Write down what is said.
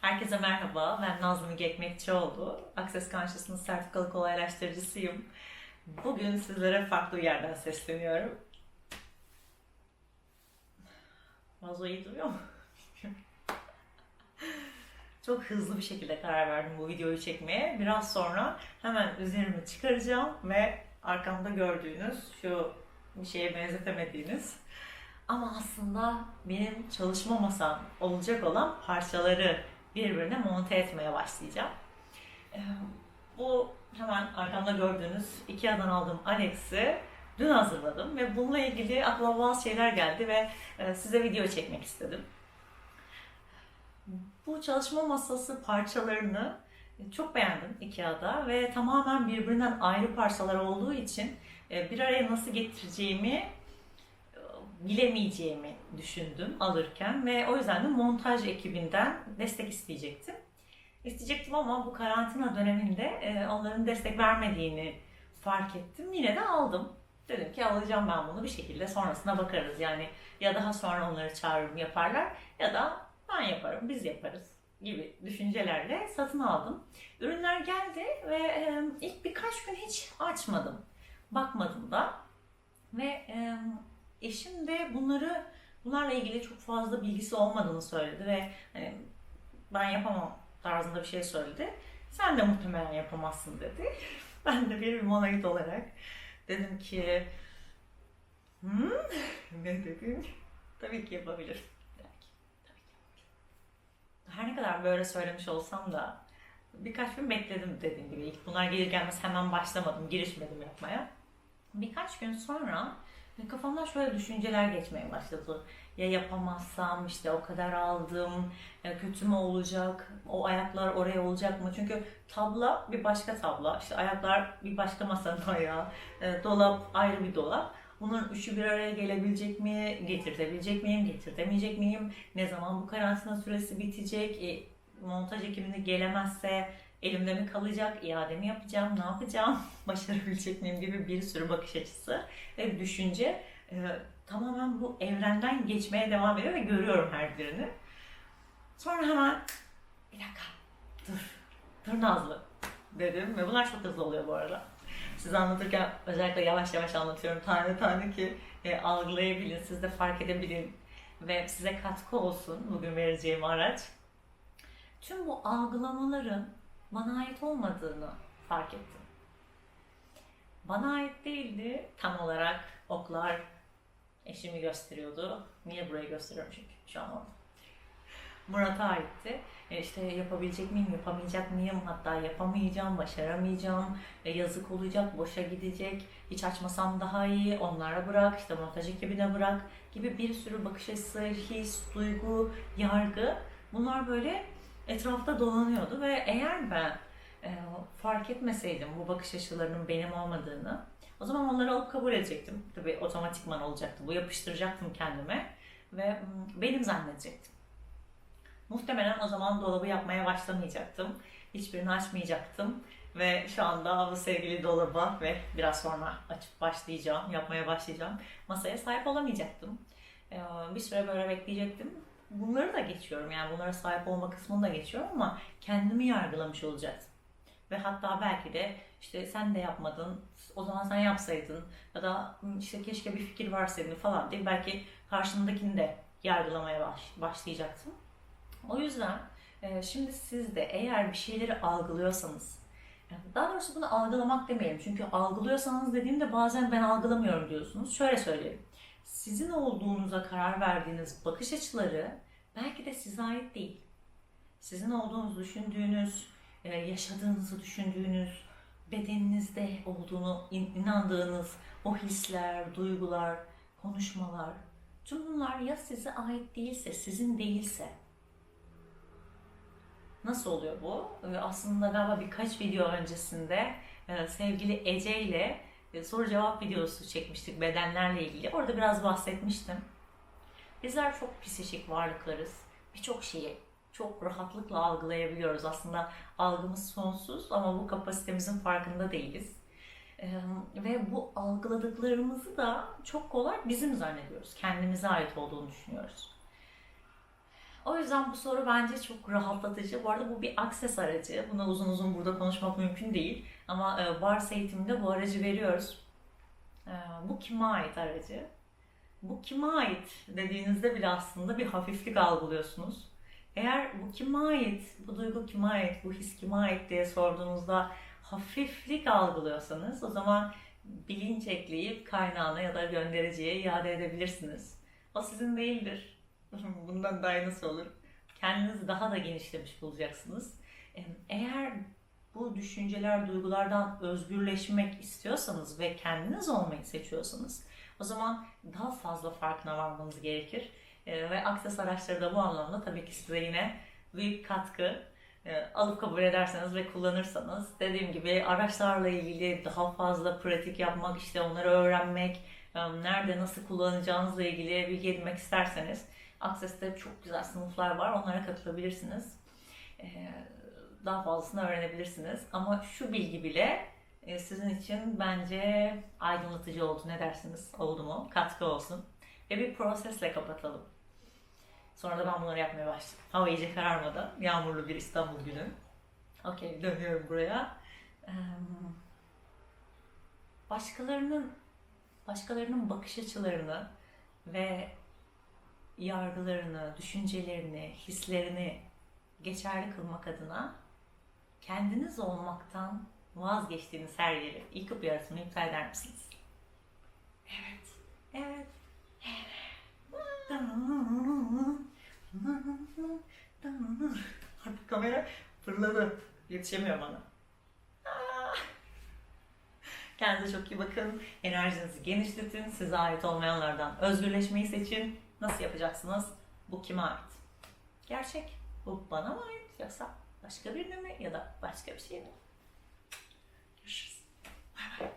Herkese merhaba, ben Nazlı Müge Ekmekçioğlu. Access Consciousness sertifikalı kolaylaştırıcısıyım. Bugün sizlere farklı bir yerden sesleniyorum. Vazo iyi duruyor? Çok hızlı bir şekilde karar verdim bu videoyu çekmeye. Biraz sonra hemen üzerimi çıkaracağım ve arkamda gördüğünüz şu bir şeye benzetemediğiniz ama aslında benim çalışma masam olacak olan parçaları birbirine monte etmeye başlayacağım. Bu hemen arkamda gördüğünüz Ikea'dan aldığım Alex'i dün hazırladım ve bununla ilgili aklıma bazı şeyler geldi ve size video çekmek istedim. Bu çalışma masası parçalarını çok beğendim Ikea'da ve tamamen birbirinden ayrı parçalar olduğu için bir araya nasıl getireceğimi bilemeyeceğimi düşündüm alırken ve o yüzden de montaj ekibinden destek isteyecektim. İsteyecektim ama bu karantina döneminde e, onların destek vermediğini fark ettim. Yine de aldım. Dedim ki alacağım ben bunu bir şekilde sonrasına bakarız. Yani ya daha sonra onları çağırırım yaparlar ya da ben yaparım biz yaparız gibi düşüncelerle satın aldım. Ürünler geldi ve e, ilk birkaç gün hiç açmadım. Bakmadım da. Ve e, eşim de bunları bunlarla ilgili çok fazla bilgisi olmadığını söyledi ve hani, ben yapamam tarzında bir şey söyledi. Sen de muhtemelen yapamazsın dedi. Ben de bir monoid olarak dedim ki hmm? ne dedin? Tabii ki yapabilirim. Belki. Tabii ki yapabilirim. Her ne kadar böyle söylemiş olsam da birkaç gün bekledim dediğim gibi. İlk bunlar gelir gelmez hemen başlamadım, girişmedim yapmaya. Birkaç gün sonra kafamdan şöyle düşünceler geçmeye başladı. Ya yapamazsam işte o kadar aldım, ya kötü mü olacak, o ayaklar oraya olacak mı? Çünkü tabla bir başka tabla, işte ayaklar bir başka masanın ayağı, e, dolap ayrı bir dolap. Bunların üçü bir araya gelebilecek mi, getirtebilecek miyim, getirtemeyecek miyim? Ne zaman bu karantina süresi bitecek? E, montaj ekibinde gelemezse elimde mi kalacak, iade mi yapacağım, ne yapacağım, başarabilecek miyim gibi bir sürü bakış açısı ve düşünce e, tamamen bu evrenden geçmeye devam ediyor ve görüyorum her birini. Sonra hemen bir dakika dur, dur Nazlı dedim ve bunlar çok hızlı oluyor bu arada. Size anlatırken özellikle yavaş yavaş anlatıyorum tane tane ki e, algılayabilin, siz de fark edebilin ve size katkı olsun bugün vereceğim araç. Tüm bu algılamaların bana ait olmadığını fark ettim. Bana ait değildi tam olarak oklar eşimi gösteriyordu. Niye burayı gösteriyorum çünkü şu an orada. Murat'a aitti. E işte yapabilecek miyim, yapamayacak mıyım, hatta yapamayacağım, başaramayacağım, e yazık olacak, boşa gidecek, hiç açmasam daha iyi, onlara bırak, işte montaj ekibine bırak gibi bir sürü bakış açısı, his, duygu, yargı bunlar böyle etrafta dolanıyordu ve eğer ben e, fark etmeseydim bu bakış açılarının benim olmadığını o zaman onları alıp kabul edecektim. Tabii otomatikman olacaktı. Bu yapıştıracaktım kendime ve benim zannedecektim. Muhtemelen o zaman dolabı yapmaya başlamayacaktım. Hiçbirini açmayacaktım. Ve şu anda bu sevgili dolaba ve biraz sonra açıp başlayacağım, yapmaya başlayacağım. Masaya sahip olamayacaktım. Ee, Bir süre böyle bekleyecektim. Bunları da geçiyorum yani bunlara sahip olma kısmını da geçiyorum ama kendimi yargılamış olacaktım. Ve hatta belki de işte sen de yapmadın, o zaman sen yapsaydın ya da "Hı, işte keşke bir fikir varsaydın falan diye belki karşımdakini de yargılamaya baş, başlayacaktım. O yüzden e, şimdi siz de eğer bir şeyleri algılıyorsanız, daha doğrusu bunu algılamak demeyelim. Çünkü algılıyorsanız dediğimde bazen ben algılamıyorum diyorsunuz. Şöyle söyleyeyim. Sizin olduğunuza karar verdiğiniz bakış açıları belki de size ait değil. Sizin olduğunuzu düşündüğünüz, e, yaşadığınızı düşündüğünüz, bedeninizde olduğunu in- inandığınız o hisler, duygular, konuşmalar, tüm bunlar ya size ait değilse, sizin değilse Nasıl oluyor bu? Ee, Aslında galiba birkaç video öncesinde e, sevgili Ece ile e, soru cevap videosu çekmiştik bedenlerle ilgili. Orada biraz bahsetmiştim. Bizler çok psikik varlıklarız. Birçok şeyi çok rahatlıkla algılayabiliyoruz. Aslında algımız sonsuz ama bu kapasitemizin farkında değiliz. Ee, Ve bu algıladıklarımızı da çok kolay bizim zannediyoruz. Kendimize ait olduğunu düşünüyoruz. O yüzden bu soru bence çok rahatlatıcı. Bu arada bu bir akses aracı. Buna uzun uzun burada konuşmak mümkün değil. Ama e, Vars eğitiminde bu aracı veriyoruz. E, bu kime ait aracı? Bu kime ait dediğinizde bile aslında bir hafiflik algılıyorsunuz. Eğer bu kime ait, bu duygu kime ait, bu his kime ait diye sorduğunuzda hafiflik algılıyorsanız o zaman bilinç ekleyip kaynağına ya da göndericiye iade edebilirsiniz. O sizin değildir. Bundan daha nasıl olur? Kendinizi daha da genişlemiş bulacaksınız. Eğer bu düşünceler, duygulardan özgürleşmek istiyorsanız ve kendiniz olmayı seçiyorsanız o zaman daha fazla farkına varmanız gerekir. Ee, ve akses araçları da bu anlamda tabii ki size yine büyük katkı e, alıp kabul ederseniz ve kullanırsanız dediğim gibi araçlarla ilgili daha fazla pratik yapmak, işte onları öğrenmek, e, nerede nasıl kullanacağınızla ilgili bilgi edinmek isterseniz Access'te çok güzel sınıflar var. Onlara katılabilirsiniz. E, Daha fazlasını öğrenebilirsiniz. Ama şu bilgi bile e, sizin için bence aydınlatıcı oldu. Ne dersiniz? Oldu mu? Katkı olsun. Ve bir prosesle kapatalım. Sonra da ben bunları yapmaya başladım. Hava iyice kararmadan. Yağmurlu bir İstanbul günü. Okey dönüyorum buraya. Eee, Başkalarının başkalarının bakış açılarını ve yargılarını, düşüncelerini, hislerini geçerli kılmak adına kendiniz olmaktan vazgeçtiğiniz her yeri yıkıp yarısını iptal eder misiniz? Evet. Evet. Artık kamera fırladı. Yetişemiyor bana. Kendinize çok iyi bakın. Enerjinizi genişletin. Size ait olmayanlardan özgürleşmeyi seçin. Nasıl yapacaksınız? Bu kime ait? Gerçek. Bu bana mı ait? Yoksa başka birine mi? Ya da başka bir şey mi? Görüşürüz. Bay bay.